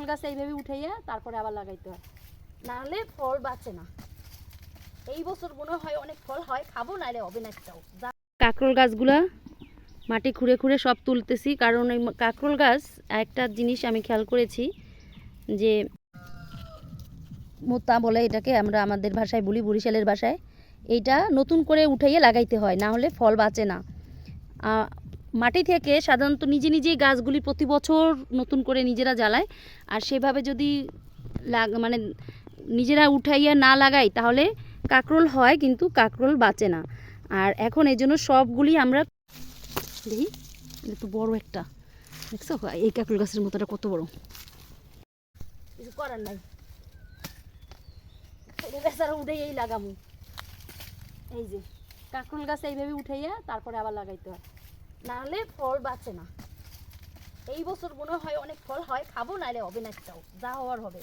কাঁকরোল গাছ এইভাবে উঠাইয়া তারপরে আবার লাগাইতে হয়। নাহলে ফল বাঁচে না। এই বছর মনে হয় অনেক ফল হয়, খাব, নাহলে হবে না একটাও। কাঁকরোল গাছগুলা মাটি খুঁড়ে খুঁড়ে সব তুলতেছি, কারণ এই কাঁকরোল গাছ, একটা জিনিস আমি খেয়াল করেছি যে মোতা বলে এটাকে আমরা আমাদের ভাষায় বলি, বরিশালের ভাষায়। এইটা নতুন করে উঠাইয়ে লাগাইতে হয় না হলে ফল বাঁচে না। মাটি থেকে সাধারণত নিজে নিজেই গাছগুলি প্রতি বছর নতুন করে নিজেরা জ্বালায়। আর সেভাবে যদি লাগ মানে নিজেরা উঠাইয়া না লাগাই, তাহলে কাকরোল হয় কিন্তু কাকরোল বাঁচে না। আর এখন এই জন্য সবগুলি আমরা দেখি, এটা তো বড় একটা। দেখছ? এই কাকরোল গাছের মতোটা কত বড়? কিছু করার নাই। বেচারা উঠে এই লাগামু এই যে, কাকরোল গাছ এইভাবে উঠাইয়া তারপরে আবার লাগাইতে হয়। নাহলে ফল বাঁচে না। এই বছর মনে হয় অনেক ফল হয়, খাব, নাহলে হবে না একটাও। যা হওয়ার হবে।